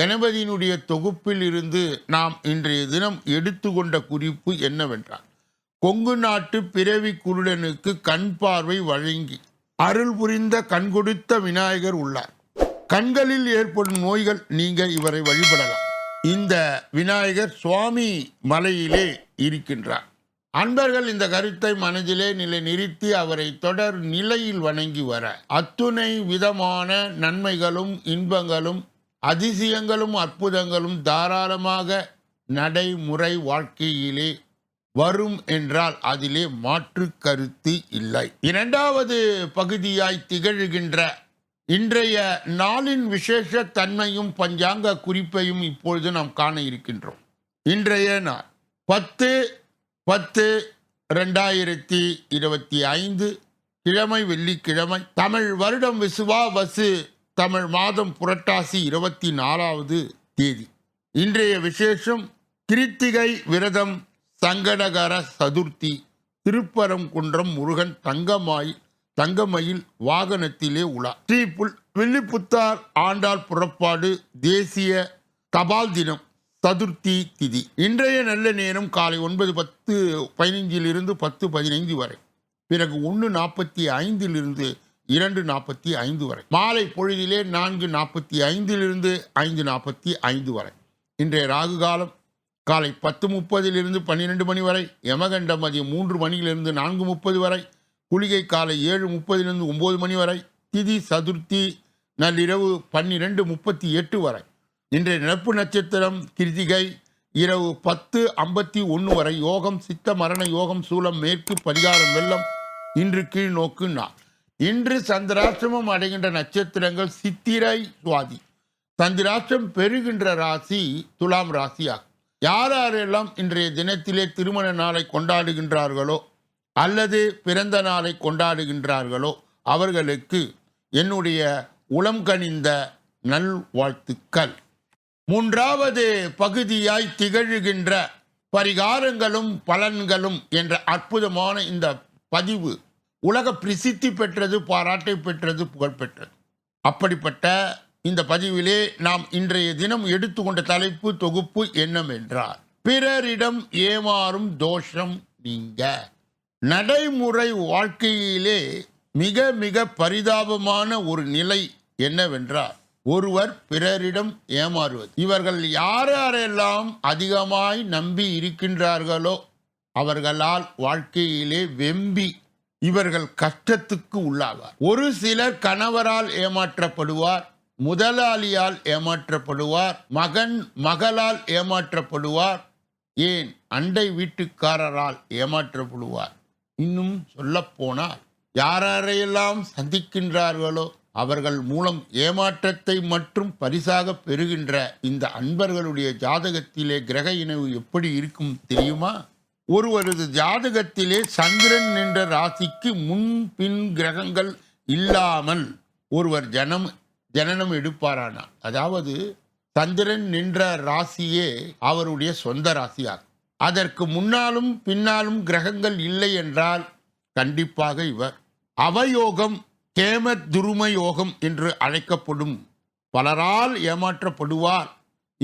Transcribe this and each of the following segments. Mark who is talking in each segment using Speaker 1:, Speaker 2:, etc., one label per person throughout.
Speaker 1: கணபதியினுடைய தொகுப்பில் இருந்து நாம் இன்றைய தினம் எடுத்துக்கொண்ட குறிப்பு என்னவென்றால் கொங்கு நாட்டு பிறவி குருடனுக்கு கண் பார்வை வழங்கி அருள் புரிந்த கண் கொடுத்த விநாயகர் உள்ளார். கண்களில் ஏற்படும் நோய்கள் நீங்க இவரை வழிபடலாம். இந்த விநாயகர் சுவாமி மலையிலே இருக்கின்றார். அன்பர்கள் இந்த கருத்தை மனதிலே நிலை நிறுத்தி அவரை தொடர் நிலையில் வணங்கி வர அத்துணை விதமான நன்மைகளும் இன்பங்களும் அதிசயங்களும் அற்புதங்களும் தாராளமாக நடைமுறை வாழ்க்கையிலே வரும் என்றால் அதிலே மாற்று கருத்து இல்லை. இரண்டாவது பகுதியாய் திகழ்கின்ற இன்றைய நாளின் விசேஷ தன்மையும் பஞ்சாங்க குறிப்பையும் இப்பொழுது நாம் காண இருக்கின்றோம். இன்றைய நாள் பத்து பத்து ரெண்டாயிரத்தி இருபத்தி ஐந்து கிழமை வெள்ளிக்கிழமை தமிழ் வருடம் விசுவா வசு தமிழ் மாதம் புரட்டாசி இருபத்தி நாலாவது தேதி. இன்றைய விசேஷம் கிருத்திகை விரதம் சங்கடகர சதுர்த்தி. திருப்பரங்குன்றம் முருகன் தங்கமாய் தங்கமயில் வாகனத்திலே உலா. ஸ்ரீ புல் வில்லிப்புத்தார் ஆண்டாள் புறப்பாடு தேசிய தபால் தினம் சதுர்த்தி திதி. இன்றைய நல்ல நேரம் காலை ஒன்பது பத்து பதினைஞ்சிலிருந்து பத்து பதினைந்து வரை. பிறகு ஒன்று நாற்பத்தி ஐந்திலிருந்து இரண்டு நாற்பத்தி ஐந்து வரை. மாலை பொழுதிலே நான்கு நாற்பத்தி ஐந்திலிருந்து ஐந்து நாற்பத்தி ஐந்து வரை. இன்றைய ராகு காலம் காலை பத்து முப்பதிலிருந்து பன்னிரெண்டு மணி வரை. யமகண்ட மதியம் மூன்று மணியிலிருந்து நான்கு முப்பது வரை. குளிகை காலை ஏழு முப்பதிலிருந்து ஒம்பது மணி வரை. திதி சதுர்த்தி நள்ளிரவு பன்னிரெண்டு முப்பத்தி எட்டு வரை. இன்றைய நட்பு நட்சத்திரம் கிருத்திகை இரவு பத்து ஐம்பத்தி ஒன்று வரை. யோகம் சித்த மரண யோகம் சூலம் மேற்கு பரிகாரம் வெள்ளம் இன்று கீழ் நோக்கு நாள். இன்று சந்திராசிரமம் அடைகின்ற நட்சத்திரங்கள் சித்திரை சுவாதி சந்திராஷ்டிரம் பெறுகின்ற ராசி துலாம் ராசியாகும். யார் யாரெல்லாம் இன்றைய தினத்திலே திருமண நாளை கொண்டாடுகின்றார்களோ அல்லது பிறந்த நாளை கொண்டாடுகின்றார்களோ அவர்களுக்கு என்னுடைய உளம் கனிந்த நல்வாழ்த்துக்கள். மூன்றாவது பகுதியாய் திகழ்கின்ற பரிகாரங்களும் பலன்களும் என்ற அற்புதமான இந்த பதிவு உலக பிரசித்தி பெற்றது பாராட்டை பெற்றது புகழ் பெற்றது. அப்படிப்பட்ட இந்த பதிவிலே நாம் இன்றைய தினம் எடுத்துக்கொண்ட தலைப்பு தொகுப்பு என்னவென்றால் பிறரிடம் ஏமாறும் தோஷம் நீங்க. நடைமுறை வாழ்க்கையிலே மிக மிக பரிதாபமான ஒரு நிலை என்னவென்றால் ஒருவர் பிறரிடம் ஏமாறுவது. இவர்கள் யார் யாரெல்லாம் அதிகமாய் நம்பி இருக்கின்றார்களோ அவர்களால் வாழ்க்கையிலே வெம்பி இவர்கள் கஷ்டத்துக்கு உள்ளாவார். ஒரு சிலர் கணவரால் ஏமாற்றப்படுவார் முதலாளியால் ஏமாற்றப்படுவார் மகன் மகளால் ஏமாற்றப்படுவார் ஏன் அண்டை வீட்டுக்காரரால் ஏமாற்றப்படுவார். இன்னும் சொல்லப்போனால் யாரையெல்லாம் சந்திக்கின்றார்களோ அவர்கள் மூலம் ஏமாற்றத்தை மற்றும் பரிசாக பெறுகின்ற இந்த அன்பர்களுடைய ஜாதகத்திலே கிரக இணைவு எப்படி இருக்கும் தெரியுமா? ஒருவரது ஜாதகத்திலே சந்திரன் என்ற ராசிக்கு முன் பின் கிரகங்கள் இல்லாமல் ஒருவர் ஜனம் ஜனனம் எடுப்பாரானா? அதாவது சந்திரன் நின்ற ராசியே அவருடைய சொந்த ராசியாகும். அதற்கு முன்னாலும் பின்னாலும் கிரகங்கள் இல்லை என்றால் கண்டிப்பாக இவர் அவயோகம் கேம துருமயோகம் என்று அழைக்கப்படும் பலரால் ஏமாற்றப்படுவார்.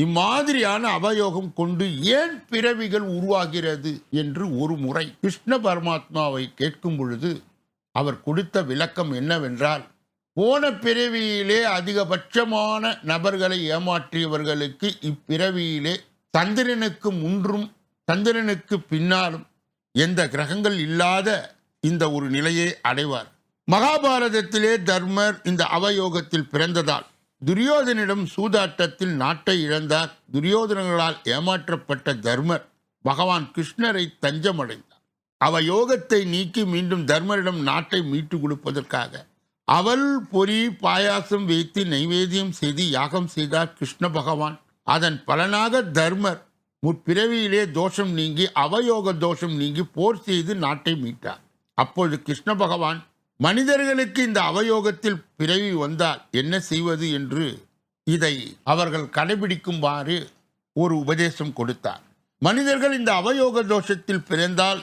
Speaker 1: இம்மாதிரியான அவயோகம் கொண்டு ஏன் பிறவிகள் உருவாகிறது என்று ஒரு முறை கிருஷ்ண பரமாத்மாவை கேட்கும் பொழுது அவர் கொடுத்த விளக்கம் என்னவென்றால் போன பிறவியிலே அதிகபட்சமான நபர்களை ஏமாற்றியவர்களுக்கு இப்பிறவியிலே சந்திரனுக்கு முன்றும் சந்திரனுக்கு பின்னாலும் எந்த கிரகங்கள் இல்லாத இந்த ஒரு நிலையை அடைவார். மகாபாரதத்திலே தர்மர் இந்த அவயோகத்தில் பிறந்ததால் துரியோதனிடம் சூதாட்டத்தில் நாட்டை இழந்தார். துரியோதனங்களால் ஏமாற்றப்பட்ட தர்மர் பகவான் கிருஷ்ணரை தஞ்சமடைந்தார். அவ யோகத்தை நீக்கி மீண்டும் தர்மரிடம் நாட்டை மீட்டு கொடுப்பதற்காக அவள் பொறி பாயாசம் வைத்து நைவேத்தியம் செய்து யாகம் செய்தார் கிருஷ்ண பகவான். அதன் பலனாக தர்மர் முற்பிறவியிலே தோஷம் நீங்கி அவயோக தோஷம் நீங்கி போர் செய்து நாட்டை மீட்டார். அப்பொழுது கிருஷ்ண பகவான் மனிதர்களுக்கு இந்த அவயோகத்தில் பிறவி வந்தால் என்ன செய்வது என்று இதை அவர்கள் கடைபிடிக்குமாறு ஒரு உபதேசம் கொடுத்தார். மனிதர்கள் இந்த அவயோக தோஷத்தில் பிறந்தால்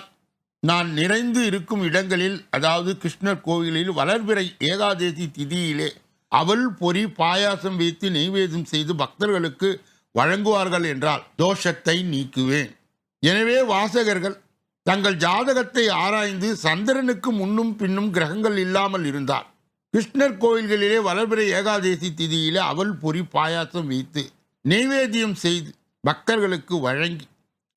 Speaker 1: நான் நிறைந்து இருக்கும் இடங்களில் அதாவது கிருஷ்ணர் கோவிலில் வளர்பிறை ஏகாதேசி திதியிலே அவள் பொறி பாயாசம் வைத்து நெய்வேதம் செய்து பக்தர்களுக்கு வழங்குவார்கள் என்றால் தோஷத்தை நீக்குவேன். எனவே வாசகர்கள் தங்கள் ஜாதகத்தை ஆராய்ந்து சந்திரனுக்கு முன்னும் பின்னும் கிரகங்கள் இல்லாமல் இருந்தால் கிருஷ்ணர் கோயில்களிலே வளர்பிறை ஏகாதேசி திதியிலே அவள் பொறி பாயாசம் வைத்து நெய்வேத்தியம் செய்து பக்தர்களுக்கு வழங்கி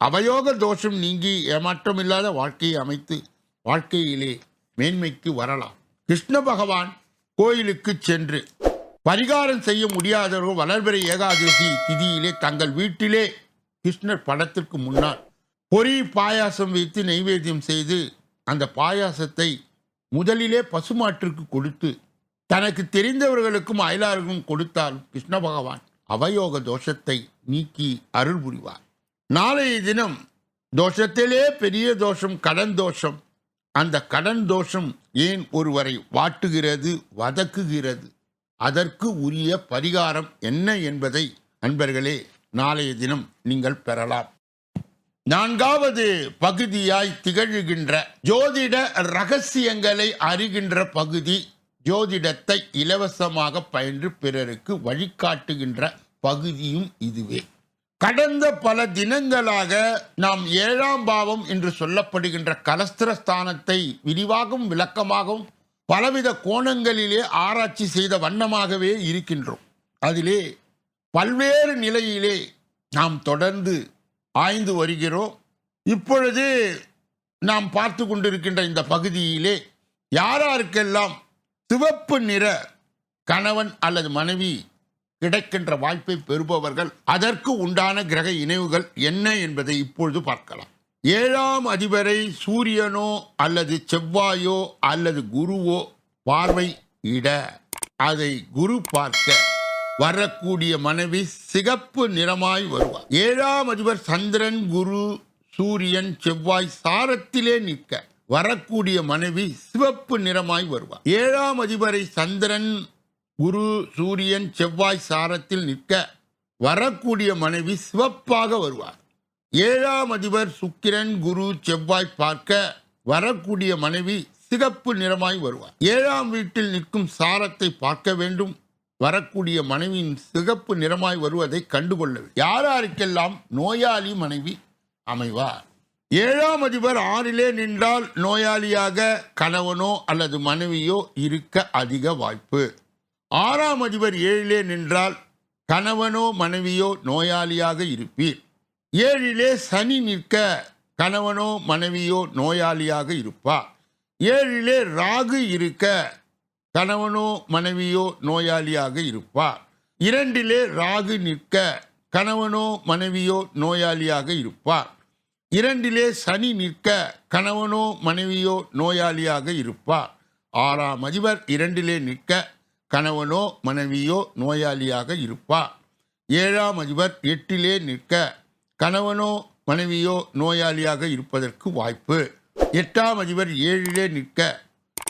Speaker 1: அவயோக தோஷம் நீங்கி ஏமாற்றமில்லாத வாழ்க்கையை அமைத்து வாழ்க்கையிலே மேன்மைக்கு வரலாம். கிருஷ்ண பகவான் கோயிலுக்கு சென்று பரிகாரம் செய்ய முடியாதவர்கள் வளர்பிறை ஏகாதசி திதியிலே தங்கள் வீட்டிலே கிருஷ்ணர் படத்திற்கு முன்னால் பொரி பாயாசம் வைத்து நைவேத்தியம் செய்து அந்த பாயாசத்தை முதலிலே பசுமாட்டிற்கு கொடுத்து தனக்கு தெரிந்தவர்களுக்கும் அயலாருக்கும் கொடுத்தால் கிருஷ்ண பகவான் அவயோக தோஷத்தை நீக்கி அருள் புரிவார். நாளைய தினம் தோஷத்திலே பெரிய தோஷம் கடன் தோஷம். அந்த கடன் தோஷம் ஏன் ஒருவரை வாட்டுகிறது வதக்குகிறது? அதற்கு உரிய பரிகாரம் என்ன என்பதை அன்பர்களே நாளைய தினம் நீங்கள் பெறலாம். நான்காவது பகுதியாய் திகழ்கின்ற ஜோதிட ரகசியங்களை அறிகின்ற பகுதி ஜோதிடத்தை இலவசமாக பயின்று பிறருக்கு வழிகாட்டுகின்ற பகுதியும் இதுவே. கடந்த பல தினங்களாக நாம் ஏழாம் பாவம் என்று சொல்லப்படுகின்ற கலஸ்திரஸ்தானத்தை விரிவாகவும் விளக்கமாகவும் பலவித கோணங்களிலே ஆராய்ச்சி செய்த வண்ணமாகவே இருக்கின்றோம். அதிலே பல்வேறு நிலையிலே நாம் தொடர்ந்து ஆய்ந்து வருகிறோம். இப்பொழுது நாம் பார்த்து கொண்டிருக்கின்ற இந்த பகுதியிலே யாராருக்கெல்லாம் சிவப்பு நிற கணவன் அல்லது மனைவி கிடைக்கின்ற வாய்ப்பை பெறுபவர்கள் அதற்கு உண்டான கிரக இணைவுகள் என்ன என்பதை இப்பொழுது பார்க்கலாம். ஏழாம் அதிபரை சூரியனோ அல்லது செவ்வாயோ அல்லது குருவோ பார்வை இட அதை குரு பார்க்க வரக்கூடிய மனைவி சிகப்பு நிறமாய் வருவார் ஏழாம் அதிபர் சந்திரன் குரு சூரியன் செவ்வாய் சாரத்திலே நிற்க வரக்கூடிய மனைவி சிவப்பு நிறமாய் வருவார் ஏழாம் அதிபரை சந்திரன் குரு சூரியன் செவ்வாய் சாரத்தில் நிற்க வரக்கூடிய மனைவி சிவப்பாக வருவார் ஏழாம் அதிபர் சுக்கிரன் குரு செவ்வாய் பார்க்க வரக்கூடிய மனைவி சிகப்பு நிறமாய் வருவார் ஏழாம் வீட்டில் நிற்கும் சாரத்தை பார்க்க வேண்டும். வரக்கூடிய மனைவியின் சிகப்பு நிறமாய் வருவதை கண்டுகொள்ள யார் யாருக்கெல்லாம் நோயாளி மனைவி அமைவார்? ஏழாம் அதிபர் ஆறிலே நின்றால் நோயாளியாக கணவனோ அல்லது மனைவியோ இருக்க அதிக வாய்ப்பு. ஆறாம் அதிபர் ஏழிலே நின்றால் கணவனோ மனைவியோ நோயாளியாக இருப்பீர். ஏழிலே சனி நிற்க கணவனோ மனைவியோ நோயாளியாக இருப்பார். ஏழிலே ராகு இருக்க கணவனோ மனைவியோ நோயாளியாக இருப்பார். இரண்டிலே ராகு நிற்க கணவனோ மனைவியோ நோயாளியாக இருப்பார். இரண்டிலே சனி நிற்க கணவனோ மனைவியோ நோயாளியாக இருப்பார். ஆறாம் அதிபர் இரண்டிலே நிற்க கணவனோ மனைவியோ நோயாளியாக இருப்பார். ஏழாம் அதிபர் எட்டிலே நிற்க கணவனோ மனைவியோ நோயாளியாக இருப்பதற்கு வாய்ப்பு. எட்டாம் அதிபர் ஏழிலே நிற்க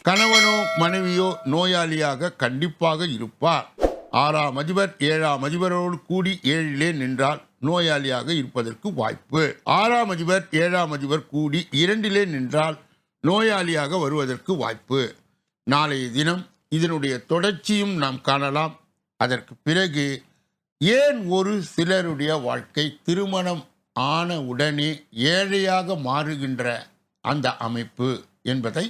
Speaker 1: கணவனோ மனைவியோ நோயாளியாக கண்டிப்பாக இருப்பார். ஆறாம் அதிபர் ஏழாம் அதிபரோடு கூடி ஏழிலே நின்றால் நோயாளியாக இருப்பதற்கு வாய்ப்பு. ஆறாம் அதிபர் ஏழாம் அதிபர் கூடி இரண்டிலே நின்றால் நோயாளியாக வருவதற்கு வாய்ப்பு. நாளைய தினம் இதனுடைய தொடர்ச்சியும் நாம் காணலாம். அதற்கு பிறகு ஏன் ஒரு சிலருடைய வாழ்க்கை திருமணம் ஆன உடனே ஏழையாக மாறுகின்ற அந்த அமைப்பு என்பதை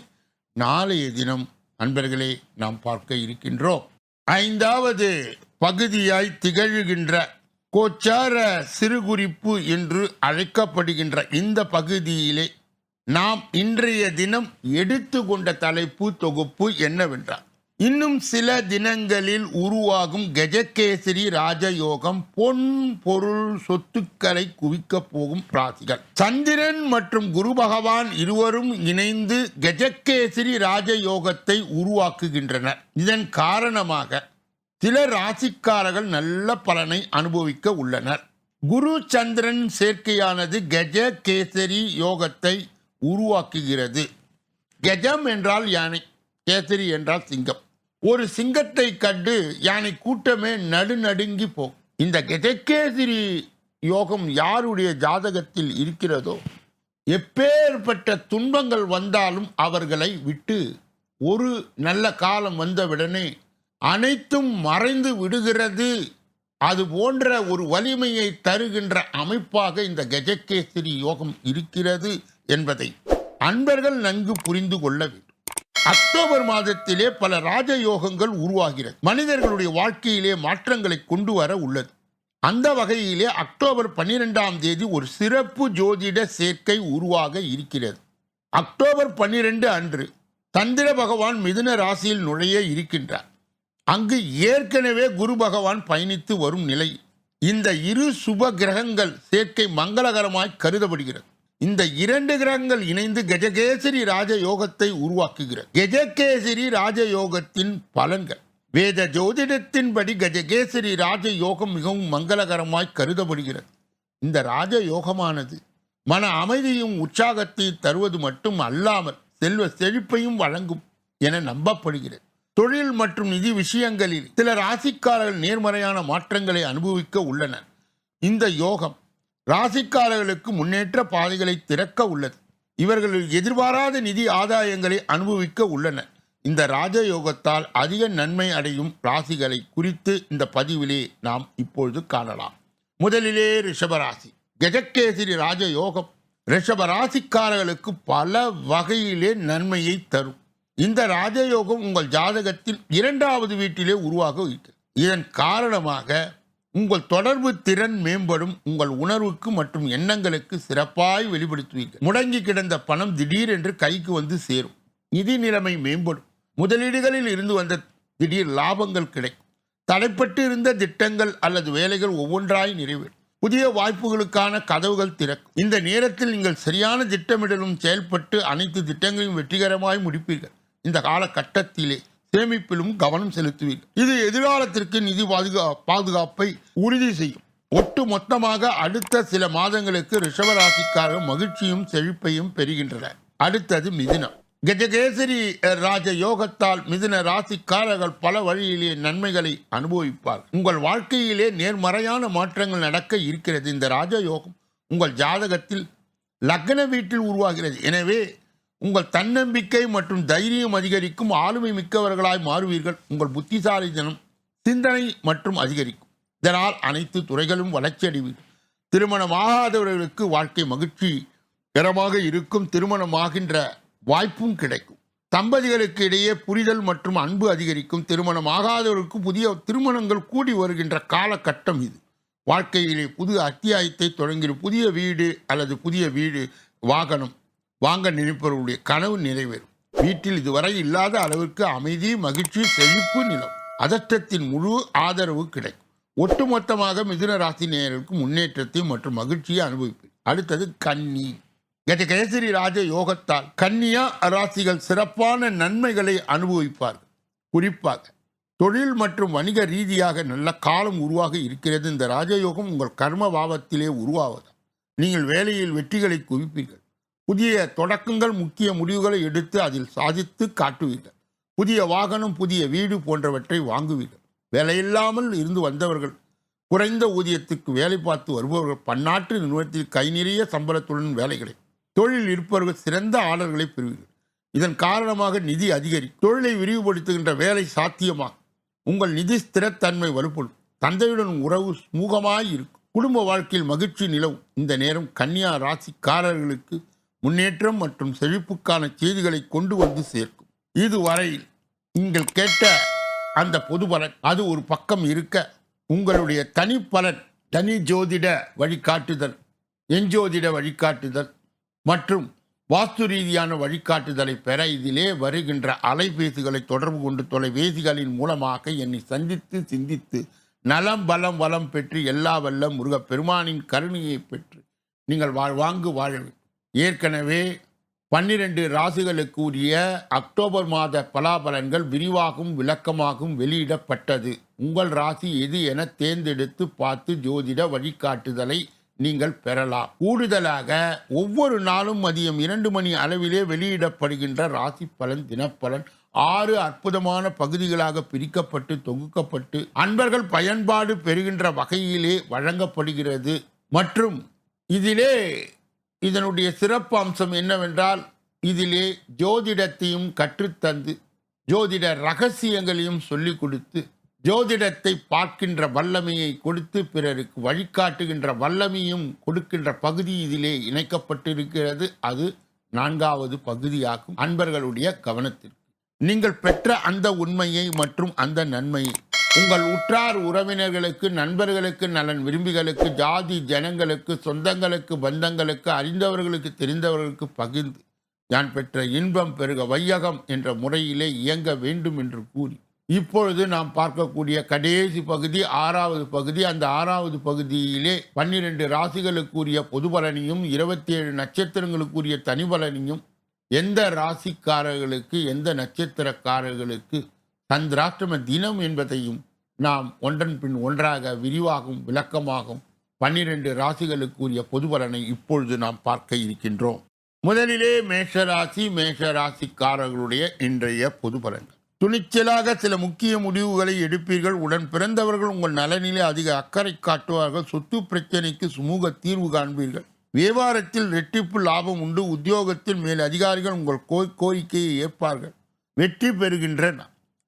Speaker 1: நாளைய தினம் அன்பர்களே நாம் பார்க்க இருக்கின்றோம். ஐந்தாவது பகுதியாய் திகழ்கின்ற கோச்சார சிறுகுறிப்பு என்று அழைக்கப்படுகின்ற இந்த பகுதியிலே நாம் இன்றைய தினம் எடுத்துக்கொண்ட தலைப்பு தொகுப்பு என்னவென்றால் இன்னும் சில தினங்களில் உருவாகும் கஜகேசரி ராஜயோகம் பொன் பொருள் சொத்துக்களை குவிக்கப் போகும் ராசிகள். சந்திரன் மற்றும் குரு பகவான் இருவரும் இணைந்து கஜகேசரி ராஜயோகத்தை உருவாக்குகின்றனர் இதன் காரணமாக சில ராசிக்காரர்கள் நல்ல பலனை அனுபவிக்க உள்ளனர். குரு சந்திரன் சேர்க்கையானது கஜ கேசரி யோகத்தை உருவாக்குகிறது. கஜம் என்றால் யானை கேசரி என்றால் சிங்கம். ஒரு சிங்கத்தை கண்டு யானை கூட்டமே நடுநடுங்கி போ. இந்த கெதக்கேசிரி யோகம் யாருடைய ஜாதகத்தில் இருக்கிறதோ எப்பேற்பட்ட துன்பங்கள் வந்தாலும் அவர்களை விட்டு ஒரு நல்ல காலம் வந்தவுடனே அனைத்தும் மறைந்து விடுகிறது. அது போன்ற ஒரு வலிமையை தருகின்ற அமைப்பாக இந்த கஜகேசரி யோகம் இருக்கிறது என்பதை அன்பர்கள் நன்கு புரிந்து கொள்ள வேண்டும். அக்டோபர் மாதத்திலே பல ராஜயோகங்கள் உருவாகிறது. மனிதர்களுடைய வாழ்க்கையிலே மாற்றங்களை கொண்டு வர உள்ளது. அந்த வகையிலே அக்டோபர் பன்னிரெண்டாம் தேதி ஒரு சிறப்பு ஜோதிட சேர்க்கை உருவாக இருக்கிறது. அக்டோபர் பன்னிரெண்டு அன்று சந்திர பகவான் மிதுன ராசியில் நுழைய இருக்கின்றார். அங்கு ஏற்கனவே குரு பகவான் பயணித்து வரும் நிலை. இந்த இரு சுப கிரகங்கள் சேர்க்கை மங்களகரமாய் கருதப்படுகிறது. இந்த இரண்டு கிரகங்கள் இணைந்து கஜகேசரி ராஜயோகத்தை உருவாக்குகிறது. கஜகேசரி ராஜயோகத்தின் பலன்கள். வேத ஜோதிடத்தின்படி கஜகேசரி ராஜயோகம் மிகவும் மங்களகரமாய் கருதப்படுகிறது. இந்த ராஜயோகமானது மன அமைதியும் உற்சாகத்தை தருவது மட்டும் அல்லாமல் செல்வ செழிப்பையும் வழங்கும் என நம்பப்படுகிறது. தொழில் மற்றும் நிதி விஷயங்களில் சில ராசிக்காரர்கள் நேர்மறையான மாற்றங்களை அனுபவிக்க உள்ளனர். இந்த யோகம் ராசிக்காரர்களுக்கு முன்னேற்ற பாதைகளை திறக்க உள்ளது. இவர்கள் எதிர்பாராத நிதி ஆதாயங்களை அனுபவிக்க உள்ளன. இந்த ராஜயோகத்தால் அதிக நன்மை அடையும் ராசிகளை குறித்து இந்த பதிவிலே நாம் இப்பொழுது காணலாம். முதலிலே ரிஷபராசி. கஜகேசரி ராஜயோகம் ரிஷப ராசிக்காரர்களுக்கு பல வகையிலே நன்மையை தரும். இந்த ராஜயோகம் உங்கள் ஜாதகத்தில் இரண்டாவது வீட்டிலே உருவாக வைக்கிறது இதன் காரணமாக உங்கள் தொடர்பு திறன் மேம்படும் உங்கள் உணர்வுக்கு மற்றும் எண்ணங்களுக்கு சிறப்பாய் வெளிப்படுத்துவீர்கள். முடங்கி கிடந்த பணம் திடீரென்று கைக்கு வந்து சேரும். நிதி நிலைமை மேம்படும். முதலீடுகளில் இருந்து வந்த திடீர் லாபங்கள் கிடைக்கும். தடைப்பட்டு இருந்த திட்டங்கள் அல்லது வேலைகள் ஒவ்வொன்றாய் நிறைவேறும். புதிய வாய்ப்புகளுக்கான கதவுகள் திறக்கும். இந்த நேரத்தில் நீங்கள் சரியான திட்டமிடலும் செயல்பட்டு அனைத்து திட்டங்களையும் வெற்றிகரமாய் முடிப்பீர்கள். இந்த காலகட்டத்திலே சேமிப்பிலும் கவனம் செலுத்துவீர்கள் இது எதிர்காலத்திற்கு நிதி பாதுகா பாதுகாப்பை உறுதி செய்யும். ஒட்டு மொத்தமாக அடுத்த சில மாதங்களுக்கு ரிஷபராசிக்காக மகிழ்ச்சியும் செழிப்பையும் பெறுகின்றன அடுத்தது மிதுனம். கஜகேசரி ராஜ யோகத்தால் மிதுன ராசிக்காரர்கள் பல வழியிலே நன்மைகளை அனுபவிப்பார். உங்கள் வாழ்க்கையிலே நேர்மறையான மாற்றங்கள் நடக்க இருக்கிறது. இந்த ராஜயோகம் உங்கள் ஜாதகத்தில் லக்ன வீட்டில் உருவாகிறது. எனவே உங்கள் தன்னம்பிக்கை மற்றும் தைரியம் அதிகரிக்கும் ஆளுமை மிக்கவர்களாய் மாறுவீர்கள். உங்கள் புத்திசாலித்தனம் சிந்தனை மற்றும் அதிகரிக்கும். இதனால் அனைத்து துறைகளும் வளர்ச்சி அடைவீர்கள். திருமணமாகாதவர்களுக்கு வாழ்க்கை மகிழ்ச்சி கரமாக இருக்கும். திருமணமாகின்ற வாய்ப்பும் கிடைக்கும். தம்பதிகளுக்கு இடையே புரிதல் மற்றும் அன்பு அதிகரிக்கும். திருமணம் புதிய திருமணங்கள் கூடி வருகின்ற காலகட்டம் இது. வாழ்க்கையிலே புது அத்தியாயத்தை தொடங்கிடும் புதிய வீடு அல்லது புதிய வீடு வாகனம் வாங்க நினைப்பவர்களுடைய கனவு நிறைவேறும். வீட்டில் இதுவரை இல்லாத அளவிற்கு அமைதி மகிழ்ச்சி செழிப்பு நிலம் அதற்றத்தின் முழு ஆதரவு கிடைக்கும். ஒட்டுமொத்தமாக மிதுன ராசி நேயர்களுக்கு முன்னேற்றத்தை மற்றும் மகிழ்ச்சியை அனுபவிப்பேன் அடுத்தது கன்னி. கஜகேசரி ராஜ யோகத்தால் கன்னியா ராசிகள் சிறப்பான நன்மைகளை அனுபவிப்பார்கள். குறிப்பாக தொழில் மற்றும் வணிக ரீதியாக நல்ல காலம் உருவாக இருக்கிறது. இந்த ராஜயோகம் உங்கள் கர்ம பாவத்திலே உருவாவது நீங்கள் வேலையில் வெற்றிகளை குவிப்பீர்கள். புதிய தொடக்கங்கள் முக்கிய முடிவுகளை எடுத்து அதில் சாதித்து காட்டுவீர்கள் புதிய வாகனம் புதிய வீடு போன்றவற்றை வாங்குவீர்கள் வேலையில்லாமல் இருந்து வந்தவர்கள் குறைந்த ஊதியத்துக்கு வேலை பார்த்து வருபவர்கள் பன்னாட்டு நிறுவனத்தில் கை நிறைய சம்பளத்துடன் வேலை தொழில் இருப்பவர்கள் சிறந்த ஆர்டர்களை பெறுவீர்கள். இதன் காரணமாக நிதி அதிகரி தொழிலை விரிவுபடுத்துகின்ற வேலை சாத்தியமாகும் உங்கள் நிதி ஸ்திரத்தன்மை வலுப்படும் தந்தையுடன் உறவு சுமூகமாய் இருக்கும் குடும்ப வாழ்க்கையில் மகிழ்ச்சி நிலவும் இந்த நேரம் கன்னியா ராசிக்காரர்களுக்கு முன்னேற்றம் மற்றும் செழிப்புக்கான செய்திகளை கொண்டு வந்து சேர்க்கும். இதுவரையில் நீங்கள் கேட்ட அந்த பொது பலன் அது ஒரு பக்கம் இருக்க உங்களுடைய தனிப்பலன் தனி ஜோதிட வழிகாட்டுதல் எஞ்சோதிட வழிகாட்டுதல் மற்றும் வாஸ்து ரீதியான வழிகாட்டுதலை பெற இதிலே வருகின்ற அலைபேசிகளை தொடர்பு கொண்டு தொலைபேசிகளின் மூலமாக என்னை சந்தித்து சிந்தித்து நலம் பலம் வளம் பெற்று எல்லா வல்ல முருகப் பெருமானின் கருணையை பெற்று நீங்கள் வாழ்வாங்கு வாழ ஏற்கனவே பன்னிரண்டு ராசிகளுக்கு உரிய அக்டோபர் மாத பலாபலன்கள் விரிவாகவும் விளக்கமாகவும் வெளியிடப்பட்டது. உங்கள் ராசி எது என தேர்ந்தெடுத்து பார்த்து ஜோதிட வழிகாட்டுதலை நீங்கள் பெறலாம். கூடுதலாக ஒவ்வொரு நாளும் மதியம் இரண்டு மணி அளவிலே வெளியிடப்படுகின்ற ராசி பலன் தினப்பலன் ஆறு அற்புதமான பகுதிகளாக பிரிக்கப்பட்டு தொகுக்கப்பட்டு அன்பர்கள் பயன்பாடு பெறுகின்ற வகையிலே வழங்கப்படுகிறது. மற்றும் இதிலே இதனுடைய சிறப்பு அம்சம் என்னவென்றால் இதிலே ஜோதிடத்தையும் கற்றுத்தந்து ஜோதிட ரகசியங்களையும் சொல்லிக் கொடுத்து ஜோதிடத்தை பார்க்கின்ற வல்லமையை கொடுத்து பிறருக்கு வழிகாட்டுகின்ற வல்லமையும் கொடுக்கின்ற பகுதி இதிலே இணைக்கப்பட்டிருக்கிறது. அது நான்காவது பகுதியாகும். அன்பர்களுடைய கவனத்திற்கு. நீங்கள் பெற்ற அந்த உண்மையை மற்றும் அந்த நன்மையை உங்கள் உற்றார் உறவினர்களுக்கு நண்பர்களுக்கு நலன் விரும்பிகளுக்கு ஜாதி ஜனங்களுக்கு சொந்தங்களுக்கு பந்தங்களுக்கு அறிந்தவர்களுக்கு தெரிந்தவர்களுக்கு பகிர்ந்து நான் பெற்ற இன்பம் பெருக வையகம் என்ற முறையிலே இயங்க வேண்டும் என்று கூறி இப்பொழுது நாம் பார்க்கக்கூடிய கடைசி பகுதி ஆறாவது பகுதி. அந்த ஆறாவது பகுதியிலே பன்னிரெண்டு ராசிகளுக்குரிய பொது பலனையும் இருபத்தி ஏழு நட்சத்திரங்களுக்குரிய தனி பலனையும் எந்த ராசிக்காரர்களுக்கு எந்த நட்சத்திரக்காரர்களுக்கு சந்திராஷ்டம தினம் என்பதையும் நாம் ஒன்றன் பின் ஒன்றாக விரிவாகும் விளக்கமாகும். பன்னிரண்டு ராசிகளுக்குரிய பொது பலனை இப்பொழுது நாம் பார்க்க இருக்கின்றோம். முதலிலே மேஷராசி மேஷ ராசிக்காரர்களுடைய இன்றைய பொது பலன் துணிச்சலாக சில முக்கிய முடிவுகளை எடுப்பீர்கள். உடன் பிறந்தவர்கள் உங்கள் நலனிலே அதிக அக்கறை காட்டுவார்கள். சொத்து பிரச்சனைக்கு சுமூக தீர்வு காண்பீர்கள். வியாபாரத்தில் ரெட்டிப்பு லாபம் உண்டு. உத்தியோகத்தில் மேல் அதிகாரிகள் உங்கள் கோ கோரிக்கையை ஏற்பார்கள். வெற்றி பெறுகின்றன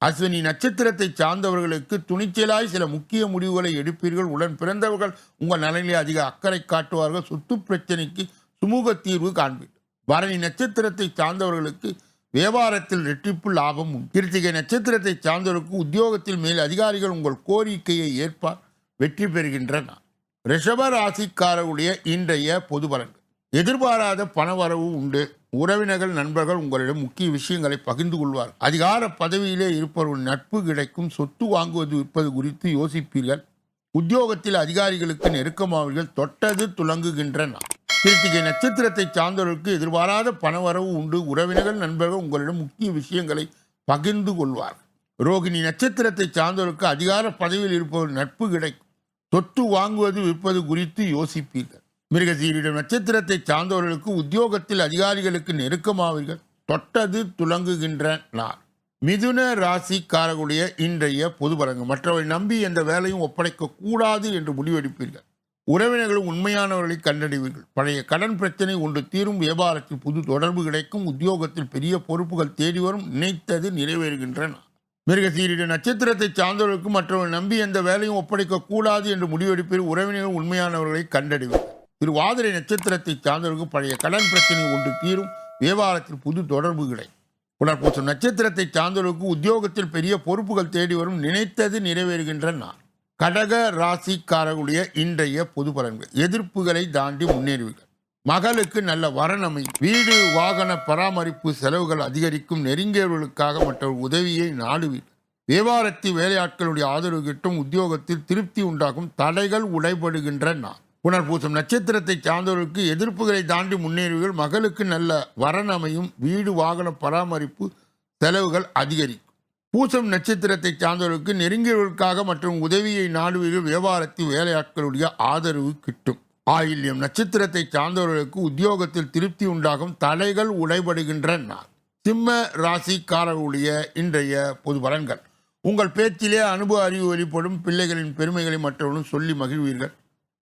Speaker 1: அஸ்வினி நட்சத்திரத்தை சார்ந்தவர்களுக்கு துணிச்சலாய் சில முக்கிய முடிவுகளை எடுப்பீர்கள். உடன் பிறந்தவர்கள் உங்கள் நலனிலே அதிக அக்கறை காட்டுவார்கள். சொத்து பிரச்சனைக்கு சுமூக தீர்வு காண்பீர்கள். பரணி நட்சத்திரத்தை சார்ந்தவர்களுக்கு வியாபாரத்தில் ரெட்டிப்பு லாபம் உண்டு. கிருத்திகை நட்சத்திரத்தை சார்ந்தவருக்கு உத்தியோகத்தில் மேல் அதிகாரிகள் உங்கள் கோரிக்கையை ஏற்பார் வெற்றி பெறுகின்றனர் ரிஷப ராசிக்காரருடைய இன்றைய பொது பலன்கள். எதிர்பாராத பணவரவு உண்டு. உறவினர்கள் நண்பர்கள் உங்களிடம் முக்கிய விஷயங்களை பகிர்ந்து கொள்வார். அதிகார பதவியிலே இருப்பவர்கள் நட்பு கிடைக்கும் சொத்து வாங்குவது விற்பது குறித்து யோசிப்பீர்கள். உத்தியோகத்தில் அதிகாரிகளுக்கு நெருக்கமாவீர்கள் தொட்டது துலங்குகின்றன. கிருத்திகை நட்சத்திரத்தை சார்ந்தவர்களுக்கு எதிர்பாராத பணவரவு உண்டு. உறவினர்கள் நண்பர்கள் உங்களிடம் முக்கிய விஷயங்களை பகிர்ந்து கொள்வார் ரோகிணி நட்சத்திரத்தை சார்ந்தவர்களுக்கு அதிகார பதவியில் இருப்பவர் நட்பு கிடைக்கும். சொத்து வாங்குவது விற்பது குறித்து யோசிப்பீர்கள். மிருகசீரிடம் நட்சத்திரத்தை சார்ந்தவர்களுக்கு உத்தியோகத்தில் அதிகாரிகளுக்கு நெருக்கமாவீர்கள். தொட்டது துலங்குகின்ற நாள் மிதுன ராசிக்காரர்களுடைய இன்றைய பொது பலன்கள். மற்றவரை நம்பி எந்த வேலையும் ஒப்படைக்க கூடாது என்று முடிவெடுப்பீர்கள். உறவினர்களும் உண்மையானவர்களை கண்டறிவீர்கள். பழைய கடன் பிரச்சனை ஒன்று தீரும். வியாபாரத்தில் புது தொடர்பு கிடைக்கும். உத்தியோகத்தில் பெரிய பொறுப்புகள் தேடி வரும். நினைத்தது நிறைவேறுகின்றன. மிருகசீரிட நட்சத்திரத்தை சார்ந்தவர்களுக்கு மற்றவர்கள் நம்பி எந்த வேலையும் ஒப்படைக்க கூடாது என்று முடிவெடுப்பீர்கள். உறவினர்கள் உண்மையானவர்களை கண்டறிவீர்கள். திருவாதிரை நட்சத்திரத்தை சார்ந்தவர்களுக்கு பழைய கடன் பிரச்சனை ஒன்று தீரும். வியாபாரத்தில் புது தொடர்பு கிடைக்கும் புனர்பூசம். நட்சத்திரத்தை சார்ந்தவர்களுக்கு உத்தியோகத்தில் பெரிய பொறுப்புகள் தேடி வரும் நினைத்தது நிறைவேறுகின்ற நான் கடக ராசிக்காரர்களுடைய இன்றைய பொது பலன்கள். எதிர்ப்புகளை தாண்டி முன்னேறுவீர்கள். மகளுக்கு நல்ல வரணமை வீடு வாகன பராமரிப்பு செலவுகள் அதிகரிக்கும் நெருங்கியவர்களுக்காக மற்ற உதவியை நாடுவீர்கள் வியாபாரத்தில் வேலையாட்களுடைய ஆதரவு கிட்டும் உத்தியோகத்தில் திருப்தி உண்டாகும் தடைகள் உடைபடுகின்ற நான் புனர்பூசம். நட்சத்திரத்தை சார்ந்தவர்களுக்கு எதிர்ப்புகளை தாண்டி முன்னேறுவீர்கள். மகளுக்கு நல்ல வரணமையும் வீடு வாகன பராமரிப்பு செலவுகள் அதிகரிக்கும். பூசம் நட்சத்திரத்தை சார்ந்தவர்களுக்கு நெருங்கியவர்களுக்காக மற்றும் உதவியை நாடுவீர்கள். வியாபாரத்தில் வேலையாட்களுடைய ஆதரவு கிட்டும். ஆயில்யம். நட்சத்திரத்தை சார்ந்தவர்களுக்கு உத்தியோகத்தில் திருப்தி உண்டாகும். தடைகள் உடைபடுகின்ற நாள் சிம்ம ராசிக்காரர்களுடைய இன்றைய பொது பலன்கள். உங்கள் பேச்சிலே அனுபவ அறிவு வெளிப்படும். பிள்ளைகளின் பெருமைகளை மற்றவர்களும் சொல்லி மகிழ்வீர்கள்.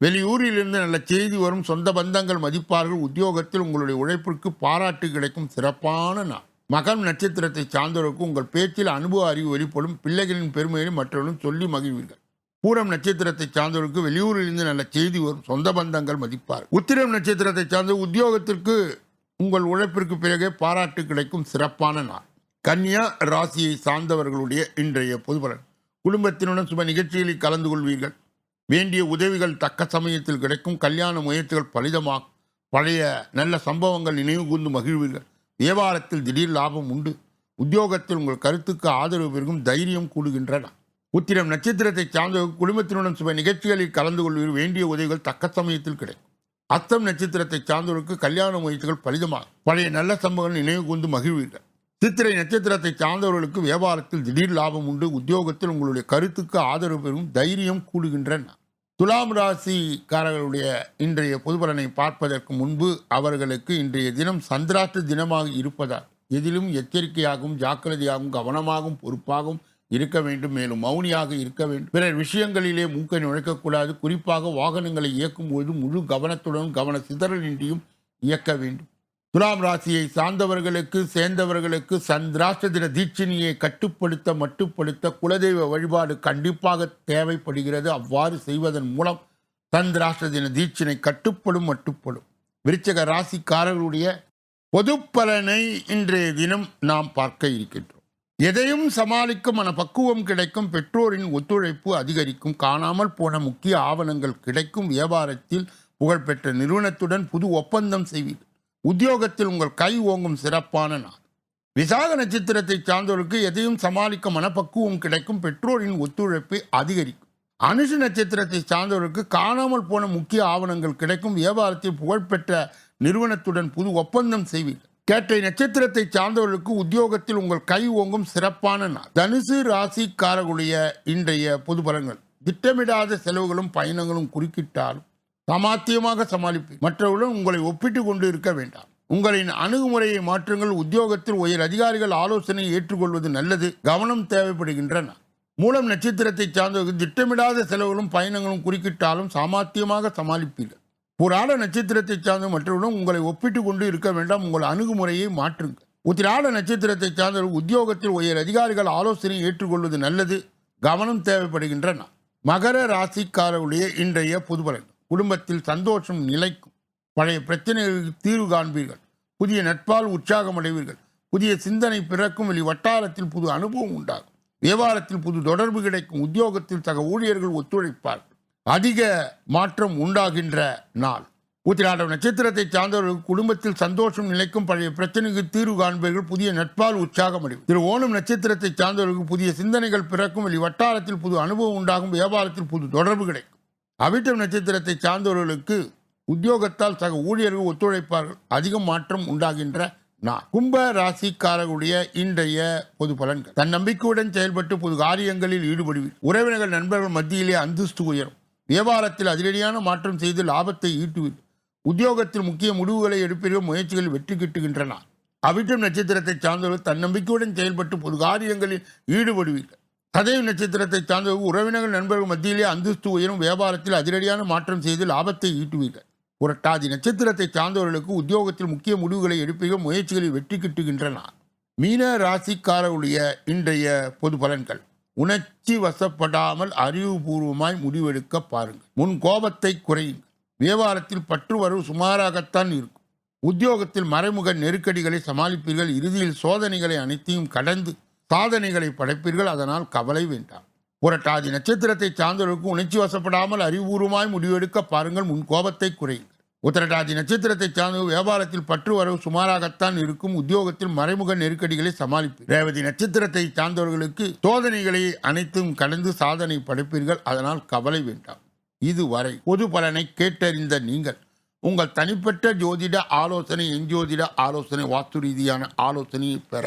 Speaker 1: வெளியூரிலிருந்து நல்ல செய்தி வரும் சொந்த பந்தங்கள் மதிப்பார்கள். உத்தியோகத்தில் உங்களுடைய உழைப்பிற்கு பாராட்டு கிடைக்கும். சிறப்பான நாள். மகம் நட்சத்திரத்தை சார்ந்தவருக்கு உங்கள் பேச்சில் அனுபவ அறிவு வெளிப்படும். பிள்ளைகளின் பெருமையை மற்றவர்களும் சொல்லி மகிழ்வீர்கள். பூரம் நட்சத்திரத்தை சார்ந்தவருக்கு வெளியூரிலிருந்து நல்ல செய்தி வரும். சொந்த பந்தங்கள் மதிப்பார் உத்திரம் நட்சத்திரத்தை சார்ந்த உத்தியோகத்திற்கு உங்கள் உழைப்பிற்கு பிறகே பாராட்டு கிடைக்கும். சிறப்பான நாள். கன்னியா ராசியை சார்ந்தவர்களுடைய இன்றைய பொதுபலன். குடும்பத்தினுடன் சுப நிகழ்ச்சிகளில் கலந்து கொள்வீர்கள். வேண்டிய உதவிகள் தக்க சமயத்தில் கிடைக்கும். கல்யாண முயற்சிகள் பலிதமாக பழைய நல்ல சம்பவங்கள் நினைவு கூர்ந்து மகிழ்வீர்கள். வியாபாரத்தில் திடீர் லாபம் உண்டு. உத்தியோகத்தில் உங்கள் கருத்துக்கு ஆதரவு பெருகும் தைரியம் கூடுகின்றன. உத்திரம் நட்சத்திரத்தை சார்ந்த குடும்பத்தினுடன் சுப நிகழ்ச்சிகளில் கலந்து கொள்வீர்கள் வேண்டிய உதவிகள் தக்க சமயத்தில் கிடைக்கும். அத்தம் நட்சத்திரத்தை சார்ந்தவருக்கு கல்யாண முயற்சிகள் பலிதமாகும் பழைய நல்ல சம்பவங்கள் நினைவு கூர்ந்து மகிழ்வீர்கள். சித்திரை நட்சத்திரத்தை சார்ந்தவர்களுக்கு வியாபாரத்தில் திடீர் லாபம் உண்டு. உத்தியோகத்தில் உங்களுடைய கருத்துக்கு ஆதரவு பெறும் தைரியம் கூடுகின்றன. துலாம் ராசிக்காரர்களுடைய இன்றைய பொதுபலனை பார்ப்பதற்கு முன்பு அவர்களுக்கு இன்றைய தினம் சந்திராஷ்ட தினமாக இருப்பதால் எதிலும் எச்சரிக்கையாகவும் ஜாக்கிரதையாகவும் கவனமாகவும் பொறுப்பாகவும் இருக்க வேண்டும். மேலும் மௌனியாக இருக்க வேண்டும். பிறர் விஷயங்களிலே மூக்கை நுழைக்கக்கூடாது. குறிப்பாக வாகனங்களை இயக்கும் போது முழு கவனத்துடன் கவன சிதறலின்றியும் இயக்க வேண்டும். துலாம் ராசியை சார்ந்தவர்களுக்கு சேர்ந்தவர்களுக்கு சந்திராஷ்ட தின தீட்சினியை கட்டுப்படுத்த மட்டுப்படுத்த குலதெய்வ வழிபாடு கண்டிப்பாக தேவைப்படுகிறது. அவ்வாறு செய்வதன் மூலம் சந்திராஷ்ட தின தீட்சினை கட்டுப்படும் மட்டுப்படும். விருச்சக ராசிக்காரர்களுடைய பொது பலனை இன்றைய தினம் நாம் பார்க்க இருக்கின்றோம். எதையும் சமாளிக்கும் மனப்பக்குவம் கிடைக்கும் பெற்றோரின் ஒத்துழைப்பு அதிகரிக்கும் காணாமல் போன முக்கிய ஆவணங்கள் கிடைக்கும் வியாபாரத்தில் புகழ்பெற்ற நிறுவனத்துடன் புது ஒப்பந்தம் செய்வீர்கள். உத்தியோகத்தில் உங்கள் கை ஓங்கும் சிறப்பான நாள். விசாக நட்சத்திரத்தை சார்ந்தவர்களுக்கு எதையும் சமாளிக்க மனப்பக்குவம் கிடைக்கும். பெற்றோரின் ஒத்துழைப்பு அதிகரிக்கும். அனுஷ நட்சத்திரத்தை சார்ந்தவர்களுக்கு காணாமல் போன முக்கிய ஆவணங்கள் கிடைக்கும். வியாபாரத்தில் புகழ்பெற்ற நிறுவனத்துடன் புது ஒப்பந்தம் செய்வீர்கள். கேட்டை நட்சத்திரத்தை சார்ந்தவர்களுக்கு உத்தியோகத்தில் உங்கள் கை ஓங்கும் சிறப்பான நாள். தனுசு ராசிக்காரர்களுடைய இன்றைய பொது பலன்கள். திட்டமிடாத செலவுகளும் பயணங்களும் குறுக்கிட்டாலும் சாமாத்தியமாக சமாளிப்பு. மற்றவர்களுடன் உங்களை ஒப்பிட்டு கொண்டு இருக்க வேண்டாம். உங்களின் அணுகுமுறையை மாற்றுங்கள். உத்தியோகத்தில் உயர் அதிகாரிகள் ஆலோசனையை ஏற்றுக்கொள்வது நல்லது. கவனம் தேவைப்படுகின்றன. மூலம் நட்சத்திரத்தை சார்ந்தவர்கள் திட்டமிடாத செலவுகளும் பயணங்களும் குறுக்கிட்டாலும் சாமாத்தியமாக சமாளிப்பீர்கள். ஆட நட்சத்திரத்தை சார்ந்த மற்றவர்களும் உங்களை ஒப்பிட்டு கொண்டு இருக்க வேண்டாம். உங்கள் அணுகுமுறையை மாற்றுங்கள். உத்திராட நட்சத்திரத்தை சார்ந்தவர்கள் உத்தியோகத்தில் உயர் அதிகாரிகள் ஆலோசனையை ஏற்றுக்கொள்வது நல்லது. கவனம் தேவைப்படுகின்றன. மகர ராசிக்காரருடைய இன்றைய புதுபலன். குடும்பத்தில் சந்தோஷம் நிலைக்கும். பழைய பிரச்சனைகளுக்கு தீர்வு காண்பீர்கள். புதிய நட்பால் உற்சாகம் அடைவீர்கள் புதிய சிந்தனை பிறக்கும். வெளி வட்டாரத்தில் புது அனுபவம் உண்டாகும். வியாபாரத்தில் புது தொடர்பு கிடைக்கும். உத்தியோகத்தில் சக ஊழியர்கள் ஒத்துழைப்பார்கள் அதிக மாற்றம் உண்டாகின்ற நாள். உத்திராடம் நட்சத்திரத்தை சார்ந்தவர்கள் குடும்பத்தில் சந்தோஷம் நிலைக்கும். பழைய பிரச்சனைக்கு தீர்வு காண்பீர்கள். புதிய நட்பால் உற்சாகம் அடையும் திரு ஓணம் நட்சத்திரத்தை சார்ந்தவர்களுக்கு புதிய சிந்தனைகள் பிறக்கும். வெளி வட்டாரத்தில் புது அனுபவம் உண்டாகும். வியாபாரத்தில் புது தொடர்பு கிடைக்கும். அவிட்டம் நட்சத்திரத்தை சார்ந்தவர்களுக்கு உத்தியோகத்தால் சக ஊழியர்கள் ஒத்துழைப்பார்கள். அதிக மாற்றம் உண்டாகின்ற நான் கும்ப ராசிக்காரர்களுடைய இன்றைய பொது பலன்கள். தன் நம்பிக்கையுடன் செயல்பட்டு பொது காரியங்களில் ஈடுபடுவீர். உறவினர்கள் நண்பர்கள் மத்தியிலே அந்தஸ்து உயரும். வியாபாரத்தில் அதிரடியான மாற்றம் செய்து லாபத்தை ஈட்டுவீர். உத்தியோகத்தில் முக்கிய முடிவுகளை எடுப்பீர்கள் முயற்சிகள் வெற்றி கிட்டுகின்றன. அவிட்டம் நட்சத்திரத்தை சார்ந்தவர்கள் தன்னம்பிக்கையுடன் செயல்பட்டு பொது காரியங்களில் ஈடுபடுவீர்கள். சதய நட்சத்திரத்தை சார்ந்தவர்கள் உறவினர்கள் நண்பர்கள் மத்தியிலே அந்தஸ்து உயரும் வியாபாரத்தில் அதிரடியான மாற்றம் செய்து லாபத்தை ஈட்டுவீர்கள். புரட்டாதி நட்சத்திரத்தை சார்ந்தவர்களுக்கு உத்தியோகத்தில் முக்கிய முடிவுகளை எடுப்பீர்கள் முயற்சிகளில் வெற்றி கிட்டுகின்றன. மீன ராசிக்காரருடைய இன்றைய பொது பலன்கள். உணர்ச்சி வசப்படாமல் அறிவுபூர்வமாய் முடிவெடுக்க பாருங்கள். முன் கோபத்தை குறையுங்கள். வியாபாரத்தில் பற்று வரவு சுமாராகத்தான் இருக்கும். உத்தியோகத்தில் மறைமுக நெருக்கடிகளை சமாளிப்பீர்கள். இறுதியில் சோதனைகளை அனைத்தையும் கடந்து சாதனைகளை படைப்பீர்கள் அதனால் கவலை வேண்டாம். புரட்டாதி நட்சத்திரத்தை சார்ந்தவர்களுக்கு உணர்ச்சி வசப்படாமல் அறிவுபூர்வமாய் முடிவெடுக்க பாருங்கள் முன் கோபத்தை குறையுங்கள். உத்தரட்டாதி நட்சத்திரத்தை சார்ந்த வியாபாரத்தில் பற்று வரவு சுமாராகத்தான் இருக்கும் உத்தியோகத்தில் மறைமுக நெருக்கடிகளை சமாளிப்பு ரேவதி நட்சத்திரத்தை சார்ந்தவர்களுக்கு சோதனைகளை அனைத்தும் கடந்து சாதனை படைப்பீர்கள் அதனால் கவலை வேண்டாம். இதுவரை பொது பலனை கேட்டறிந்த நீங்கள் உங்கள் தனிப்பட்ட ஜோதிட ஆலோசனை எஞ்சோதிட ஆலோசனை வாஸ்து ரீதியான ஆலோசனையை பெற